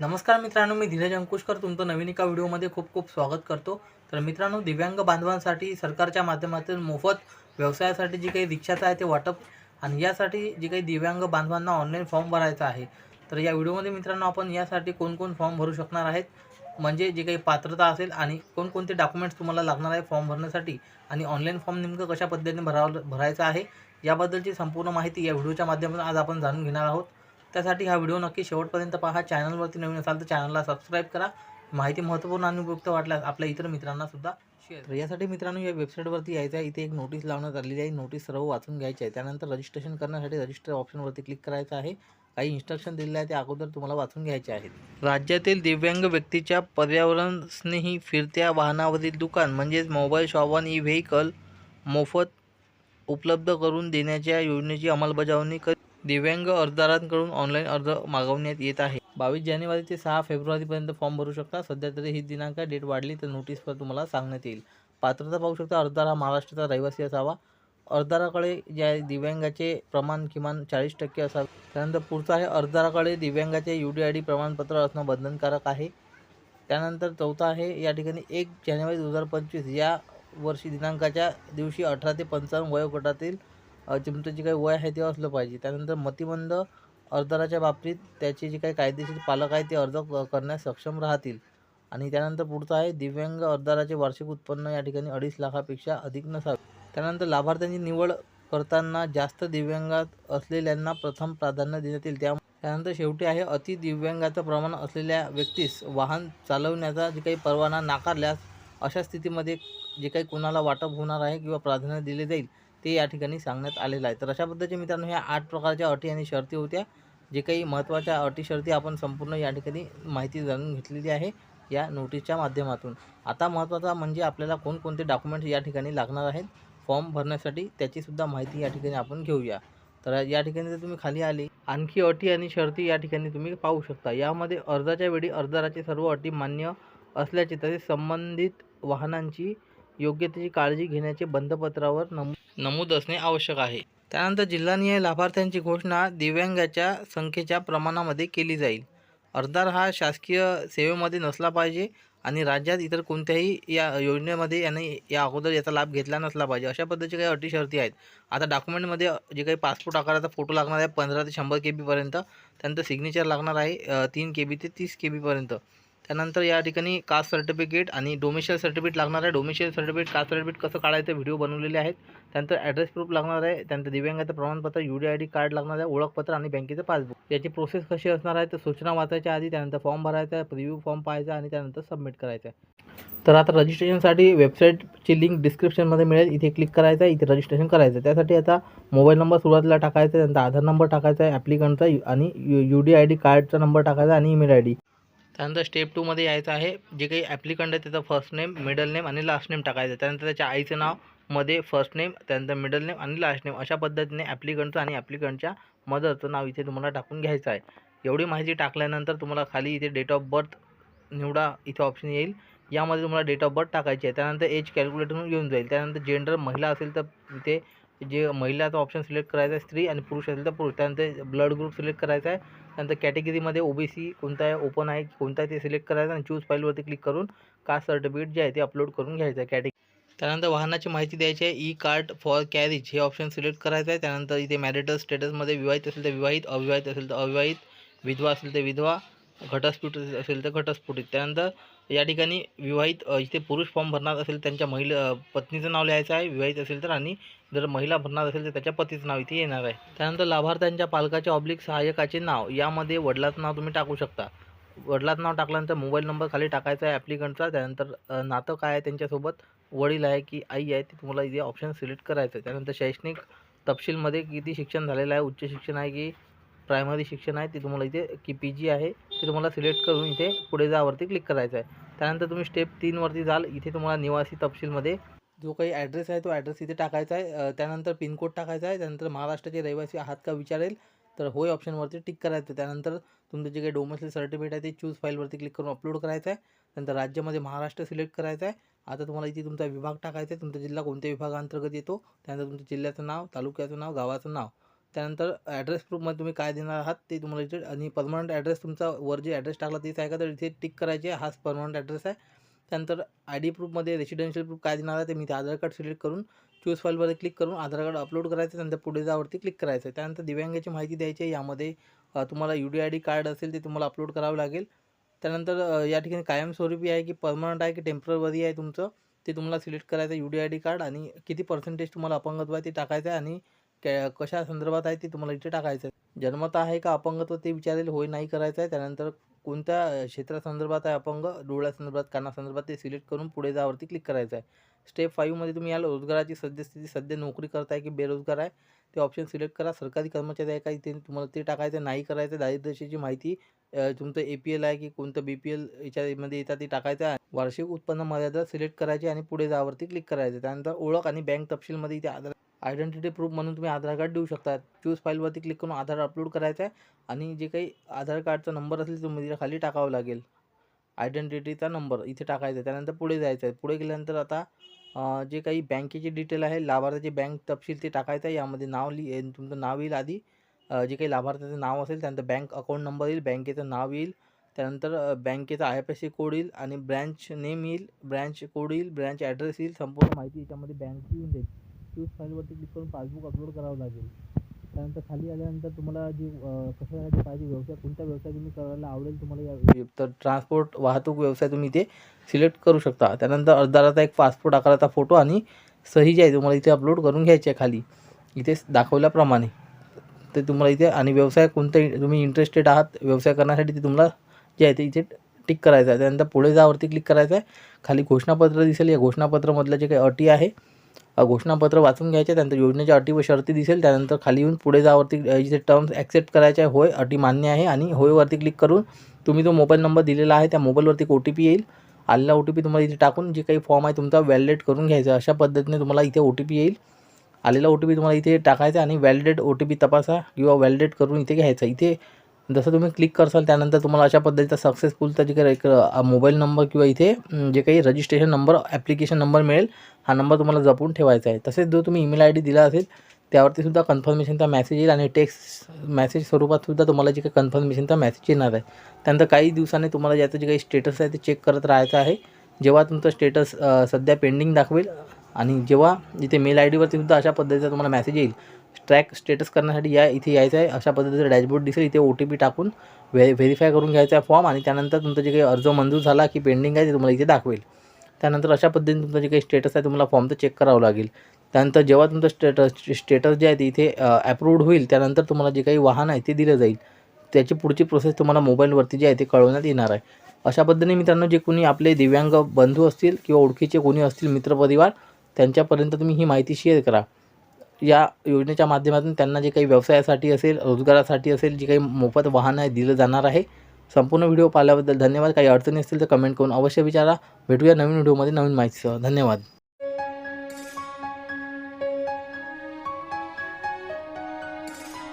नमस्कार मित्रांनो मी धीरज अंकुशकर. तुमचं नवीन एका व्हिडिओमध्ये खूप खूप स्वागत करतो. तर मित्रांनो दिव्यांग बांधवांसाठी सरकारच्या माध्यमातून मोफत व्यवसायासाठी जी काही रिक्षाचं आहे ते वाटप आणि यासाठी जी काही दिव्यांग बांधवांना ऑनलाईन फॉर्म भरायचा आहे. तर या व्हिडिओमध्ये मित्रांनो आपण यासाठी कोणकोण फॉर्म भरू शकणार आहेत? म्हणजे जे काही पात्रता असेल आणि कोणकोणते डॉक्युमेंट्स तुम्हाला लागणार आहे फॉर्म भरण्यासाठी आणि ऑनलाईन फॉर्म नेमकं कशा पद्धतीने भरावं भरायचं आहे? याबद्दलची संपूर्ण माहिती या व्हिडिओच्या माध्यमातून आज आपण जाणून घेणार आहोत. त्यासाठी हा व्हिडिओ नक्की शेवटपर्यंत पहा. चॅनलवरती नवीन असाल तर चॅनलला सबस्क्राईब करा. माहिती महत्त्वपूर्ण आणि उपयुक्त वाटल्यास आपल्या इतर मित्रांनासुद्धा शेअर तर यासाठी मित्रांनो या वेबसाईटवरती यायचं आहे. इथे एक नोटीस लावण्यात आलेली आहे. नोटीस सर्व वाचून घ्यायची आहे. त्यानंतर रजिस्ट्रेशन करण्यासाठी रजिस्टर ऑप्शनवरती क्लिक करायचं आहे. काही इन्स्ट्रक्शन दिलेले आहे ते अगोदर तुम्हाला वाचून घ्यायचे आहेत. राज्यातील दिव्यांग व्यक्तीच्या पर्यावरण स्नेही फिरत्या वाहनावरील दुकान म्हणजेच mobile shop on e vehicle मोफत उपलब्ध करून देण्याच्या योजनेची अंमलबजावणी कर दिव्यांग अर्जदारांकडून ऑनलाईन अर्ज मागवण्यात येत आहे. बावीस जानेवारी ते सहा फेब्रुवारीपर्यंत फॉर्म भरू शकता. सध्या तरी ही दिनांक डेट वाढली तर नोटीसवर तुम्हाला सांगण्यात येईल. पात्रता पाहू शकता अर्जदार हा महाराष्ट्राचा रहिवासी असावा. अर्जदाराकडे ज्या दिव्यांगाचे प्रमाण किमान चाळीस टक्के असावे त्यानंतर पुढचं आहे अर्जदाराकडे दिव्यांगाचे यू डी आय डी प्रमाणपत्र असणं बंधनकारक आहे. त्यानंतर चौथा आहे या ठिकाणी एक जानेवारी दोन हजार पंचवीस या वर्षी दिनांकाच्या दिवशी अठरा ते पंचावन्न वयोगटातील तुमचं जे काही वय आहे ते असलं पाहिजे. त्यानंतर मतिमंद अर्जदाराच्या बाबतीत त्याचे जे काही कायदेशीर पालक आहेत ते अर्ज क- करण्यास सक्षम राहतील. आणि त्यानंतर पुढचं आहे दिव्यांग अर्जदाराचे वार्षिक उत्पन्न या ठिकाणी अडीच लाखापेक्षा अधिक नसावे. त्यानंतर लाभार्थ्यांची निवड करताना जास्त दिव्यांगात असलेल्यांना प्रथम प्राधान्य देण्यात येईल. त्या त्यानंतर शेवटी आहे अति दिव्यांगाचं प्रमाण असलेल्या व्यक्तीस वाहन चालवण्याचा जे काही परवाना नाकारल्यास अशा स्थितीमध्ये जे काही कोणाला वाटप होणार आहे किंवा प्राधान्य दिले जाईल ते या ठिकाणी सांगण्यात आलेलं आहे. तर अशा पद्धतीने मित्रांनो ह्या आठ प्रकारच्या अटी आणि शर्ती होत्या. जे काही महत्त्वाच्या अटी शर्ती आपण संपूर्ण या ठिकाणी माहिती जाणून घेतलेली आहे या नोटीसच्या माध्यमातून. आता महत्त्वाचा म्हणजे आपल्याला कोणकोणते डॉक्युमेंट्स या ठिकाणी लागणार आहेत फॉर्म भरण्यासाठी त्याचीसुद्धा माहिती या ठिकाणी आपण घेऊया. तर या ठिकाणी जर तुम्ही खाली आले आणखी अटी आणि शर्ती या ठिकाणी तुम्ही पाहू शकता. यामध्ये अर्जाच्या वेळी अर्जदाराचे सर्व अटी मान्य असल्याचे तसेच संबंधित वाहनांची योग्यतेची काळजी घेण्याचे बंधपत्रावर नमू नमूद असणे आवश्यक आहे. त्यानंतर जिल्हानिहाय लाभार्थ्यांची घोषणा दिव्यांगाच्या संख्येच्या प्रमाणामध्ये केली जाईल. अर्जदार हा शासकीय सेवेमध्ये नसला पाहिजे आणि राज्यात इतर कोणत्याही या योजनेमध्ये याने या अगोदर याचा लाभ घेतला नसला पाहिजे. अशा पद्धतीचे काही अटी शर्ती आहेत. आता डॉक्युमेंटमध्ये जे काही पासपोर्ट आकाराचा फोटो लागणार आहे पंधरा ते शंभर के बीपर्यंत त्यानंतर सिग्नेचर लागणार आहे तीन के बी ते तीस के बीपर्यंत त्यानंतर या ठिकाणी कास्ट सर्टिफिकेट आणि डोमेशियल सर्टिफिकेट लागणार आहे. डोमेशियल सर्टिफिकेट कास्ट सर्टिफिकेट कसं काढायचं व्हिडिओ बनवलेले आहेत. त्यानंतर ॲड्रेस प्रूफ लागणार आहे. त्यानंतर दिव्यांगाचं प्रमाणपत्र U D I D card लागणार आहे ओळखपत्र आणि बँकेचं पासबुक याची प्रोसेस कशी असणार आहे तर सूचना वाचायच्या आधी त्यानंतर फॉर्म भरायचा आहे रिव्ह्यू फॉर्म पाहायचा आणि त्यानंतर सबमिट करायचा आहे. तर आता रजिस्ट्रेशनसाठी वेबसाईटची लिंक डिस्क्रिप्शनमध्ये मिळेल. इथे क्लिक करायचं आहे इथे रजिस्ट्रेशन करायचं आहे. त्यासाठी आता मोबाईल नंबर सुरुवातीला टाकायचा आहे त्यानंतर आधार नंबर टाकायचा आहे ॲप्लिकंटचा आणि U U D I D कार्डचा नंबर टाकायचा आणि ईमेल आय डी त्यानंतर स्टेप टूमध्ये यायचं आहे जे काही ॲप्लिकंट आहे त्याचं फर्स्ट नेम मिडल नेम आणि लास्ट नेम टाकायचं त्यानंतर त्याच्या आईचं नावमध्ये फर्स्ट नेम त्यानंतर मिडल नेम आणि लास्ट नेम अशा पद्धतीने ॲप्लिकंटचं आणि ॲप्लिकंटच्या मदरचं नाव इथे तुम्हाला टाकून घ्यायचं आहे. एवढी माहिती टाकल्यानंतर तुम्हाला खाली इथे डेट ऑफ बर्थ निवडा इथे ऑप्शन येईल. यामध्ये तुम्हाला डेट ऑफ बर्थ टाकायची आहे. त्यानंतर एज कॅल्क्युलेटर घेऊन जाईल. त्यानंतर जेंडर महिला असेल तर इथे जे महिलाचा ऑप्शन सिलेक्ट करायचा आहे स्त्री आणि पुरुष असेल तर पुरुष. त्यानंतर ब्लड ग्रुप सिलेक्ट करायचा आहे. त्यानंतर कॅटेगरीमध्ये ओ बी सी कोणता आहे ओपन आहे कोणता आहे ते सिलेक्ट करायचं आणि चूज फाईलवरती क्लिक करून कास्ट सर्टिफिकेट जे आहे ते अपलोड करून घ्यायचं आहे कॅटेगरी त्यानंतर वाहनाची माहिती द्यायची आहे. ई कार्ड फॉर कॅरेज हे ऑप्शन सिलेक्ट करायचं आहे. त्यानंतर इथे मॅरिटल स्टेटसमध्ये विवाहित असेल तर विवाहित अविवाहित असेल तर अविवाहित विधवा असेल तर विधवा घटस्फोट असेल तर घटस्फोटित त्यानंतर या ठिकाणी विवाहित इथे पुरुष फॉर्म भरणार असेल त्यांच्या महिला पत्नीचं नाव लिहायचं आहे. विवाहित असेल तर आणि जर महिला भरणार असेल तर त्याच्या पतीचं नाव इथे येणार आहे. त्यानंतर लाभार्थ्यांच्या पालकाचे ऑब्लिक सहाय्यकाचे नाव यामध्ये वडिलाचं नाव तुम्ही टाकू शकता. वडिलाचं नाव टाकल्यानंतर मोबाईल नंबर खाली टाकायचा आहे ॲप्लिकंटचा त्यानंतर नातं काय आहे त्यांच्यासोबत? वडील आहे की आई आहे ते तुम्हाला इथे ऑप्शन सिलेक्ट करायचं आहे. त्यानंतर शैक्षणिक तपशीलमध्ये किती शिक्षण झालेलं आहे उच्च शिक्षण आहे की प्रायमरी शिक्षण आहे ते तुम्हाला इथे की पी जी आहे ते तुम्हाला सिलेक्ट करून इथे पुढे जावरती क्लिक करायचं आहे. त्यानंतर तुम्ही स्टेप तीनवरती जाल. इथे तुम्हाला निवासी तपशीलमध्ये जो काही ॲड्रेस आहे तो ॲड्रेस इथे टाकायचा आहे. त्यानंतर पिनकोड टाकायचा आहे. त्यानंतर महाराष्ट्राचे रहिवासी आहात का विचारेल? तर होय ऑप्शनवरती टिक करायचं त्यानंतर तुमचं जे काही डोमेसिल सर्टिफिकेट आहे ते चूज फाईलवरती क्लिक करून अपलोड करायचं आहे. नंतर राज्यामध्ये महाराष्ट्र सिलेक्ट करायचं आहे. आता तुम्हाला इथे तुमचा विभाग टाकायचा आहे. तुमचा जिल्हा कोणत्या विभागाअंतर्गत येतो? त्यानंतर तुमच्या जिल्ह्याचं नाव तालुक्याचं नाव गावाचं नाव. त्यानंतर ॲड्रेस प्रूफमध्ये तुम्ही काय देणार आहात ते तुम्हाला इथे आणि परमनंट ॲड्रेस तुमचा वर जे ॲड्रेस टाकला तेच आहे का? तर इथे टिक करायचे हाच परमनंट ॲड्रेस आहे. त्यानंतर आय डी प्रूफमध्ये रेसिडेन्शियल प्रूफ काय देणार आहे ते मी ते आधार कार्ड सिलेक्ट करून चूज फाईलवर क्लिक करून आधार कार्ड अपलोड करायचं त्यानंतर पुढे जावरती क्लिक करायचं आहे. त्यानंतर दिव्यांगाची माहिती द्यायची आहे यामध्ये तुम्हाला U D I D card असेल ते तुम्हाला अपलोड करावं लागेल. त्यानंतर या ठिकाणी कायमस्वरूपी आहे की परमनंट आहे की टेंपररी आहे तुमचं ते तुम्हाला सिलेक्ट करायचं आहे U D I D card आणि किती पर्सेंटेज तुम्हाला अपंगत्व आहे ते टाकायचं आहे आणि कॅ कशा संदर्भात आहे ते तुम्हाला इथे टाकायचं आहे. जन्मत आहे का अपंगत्व ते विचारेल होय नाही करायचं आहे. त्यानंतर कोणत्या क्षेत्रासंदर्भात आहे अपंग? डोळ्यासंदर्भात कानासंदर्भात ते सिलेक्ट करून पुढे जावरती क्लिक करायचं आहे. स्टेप फाईव्हमध्ये तुम्ही याला रोजगाराची सद्यस्थिती सध्या नोकरी करताय की बेरोजगार आहे ते ऑप्शन सिलेक्ट करा. सरकारी कर्मचारी आहे का इथे? तुम्हाला ते टाकायचं नाही करायचं दारिद्र्याची माहिती तुमचं ए पी एल आहे की कोणतं बी पी एल याच्यामध्ये येतात ते टाकायचं आहे. वार्षिक उत्पन्न मर्यादा सिलेक्ट करायची आणि पुढे जावरती क्लिक करायचं त्यानंतर ओळख आणि बँक तपशीलमध्ये इथे आधार आयडेंटिटी प्रूफ म्हणून तुम्ही आधार कार्ड देऊ शकता चूज फाईलवरती क्लिक करून आधार अपलोड करायचं आहे आणि जे काही आधार कार्डचा नंबर असेल तो तिला खाली टाकावा लागेल. आयडेंटिटीचा नंबर इथे टाकायचा आहे. त्यानंतर पुढे जायचं आहे. पुढे गेल्यानंतर आता जे काही बँकेचे डिटेल आहे लाभार्थ्याचे बँक तपशील ते टाकायचं आहे. यामध्ये नाव लिहि तुमचं नाव येईल आधी. जे काही लाभार्थ्याचं नाव असेल त्यानंतर बँक अकाउंट नंबर येईल बँकेचं नाव येईल. त्यानंतर बँकेचा I F S C code येईल आणि ब्रँच नेम येईल ब्रँच कोड येईल ब्रँच ॲड्रेस येईल संपूर्ण माहिती याच्यामध्ये बँकची येऊन जाईल. चूज फाईलवरती क्लिक करून पासबुक अपलोड करावं लागेल. त्यानंतर खाली आल्यानंतर तुम्हाला जे कसं कशासाठी पाहिजे व्यवसाय कोणता व्यवसाय तुम्ही करायला आवडेल तुम्हाला या तर ट्रान्सपोर्ट वाहतूक व्यवसाय तुम्ही इथे सिलेक्ट करू शकता. त्यानंतर अर्धाराचा एक पासपोर्ट आकाराचा फोटो आणि सही जी आहे तुम्हाला इथे अपलोड करून घ्यायची आहे खाली. इथे दाखवल्याप्रमाणे. ते तुम्हाला इथे आणि व्यवसाय कोणता तुम्ही इंटरेस्टेड आहात व्यवसाय करण्यासाठी ते तुम्हाला जे आहे ते इथे टिक करायचं आहे. त्यानंतर पुढे जावरती क्लिक करायचं आहे. खाली घोषणापत्र दिसेल. या घोषणापत्रामधल्या जे काही अटी आहे घोषणापत्र वाचून घ्यायचे त्यानंतर योजनेच्या अटी व शर्ती दिसेल त्यानंतर खाली येऊन पुढे जावरती जिथे इथे टर्म्स ॲक्सेप्ट करायचे आहे होय अटी मान्य आहे आणि होयवरती क्लिक करून तुम्ही जो मोबाईल नंबर दिलेला आहे त्या मोबाईलवरती एक ओ टी पी येईल. आलेला ओ टी पी तुम्हाला इथे टाकून जे काही फॉर्म आहे तुमचा व्हॅलिडेट करून घ्यायचा अशा पद्धतीने तुम्हाला इथे ओ टी पी येईल. आलेला ओ टी पी तुम्हाला इथे टाकायचा आणि व्हॅलिडेट ओ टी पी तपासा किंवा व्हॅलिडेट करून इथे घ्यायचा इथे जसं तुम्ही क्लिक करसाल त्यानंतर तुम्हाला अशा पद्धतीचा सक्सेसफुलचा जे काही एक मोबाईल नंबर किंवा इथे जे काही रजिस्ट्रेशन नंबर ॲप्लिकेशन नंबर मिळेल हा नंबर तुम्हाला जपून ठेवायचा आहे. तसेच जो तुम्ही ईमेल आय डी दिला असेल त्यावरती सुद्धा कन्फर्मेशनचा मेसेज येईल आणि टेक्स्ट मेसेज स्वरूपात सुद्धा तुम्हाला जे काही कन्फर्मेशनचा मेसेज येणार आहे. त्यानंतर काही दिवसांनी तुम्हाला ज्याचं जे काही स्टेटस आहे ते चेक करत राहायचं आहे. जेव्हा तुमचं स्टेटस सध्या पेंडिंग दाखवेल आणि जेव्हा इथे मेल आय डीवरती सुद्धा अशा पद्धतीचा तुम्हाला मेसेज येईल ट्रॅक स्टेटस करण्यासाठी या इथे यायचं आहे. अशा पद्धतीचं डॅशबोर्ड दिसेल. इथे ओ टी पी टाकून व्हे व्हेरीफाय करून घ्यायचा आहे फॉर्म आणि त्यानंतर तुमचं जे काही अर्ज मंजूर झाला की पेंडिंग आहे ते तुम्हाला इथे दाखवेल. त्यानंतर अशा पद्धतीने तुमचं जे काही स्टेटस आहे तुम्हाला फॉर्मचं चेक करावं लागेल. त्यानंतर जेव्हा तुमचं स्टेटस स्टेटस जे आहे ते इथे ॲप्रूव्ड होईल त्यानंतर तुम्हाला जे काही वाहन आहे ते दिलं जाईल. त्याची पुढची प्रोसेस तुम्हाला मोबाईलवरती जे आहे ते कळवण्यात येणार आहे. अशा पद्धतीने मित्रांनो जे कोणी आपले दिव्यांग बंधू असतील किंवा ओळखीचे कोणी असतील मित्रपरिवार त्यांच्यापर्यंत तुम्ही ही माहिती शेअर करा. या योजनेच्या माध्यमातून त्यांना जे काही व्यवसायासाठी असेल रोजगारासाठी असेल जे काही मोफत वाहन आहे दिलं जाणार आहे. संपूर्ण व्हिडिओ पाहिल्याबद्दल धन्यवाद. काही अडचणी असतील तर कमेंट करून अवश्य विचारा. भेटूया नवीन व्हिडिओमध्ये नवीन माहितीसह. धन्यवाद.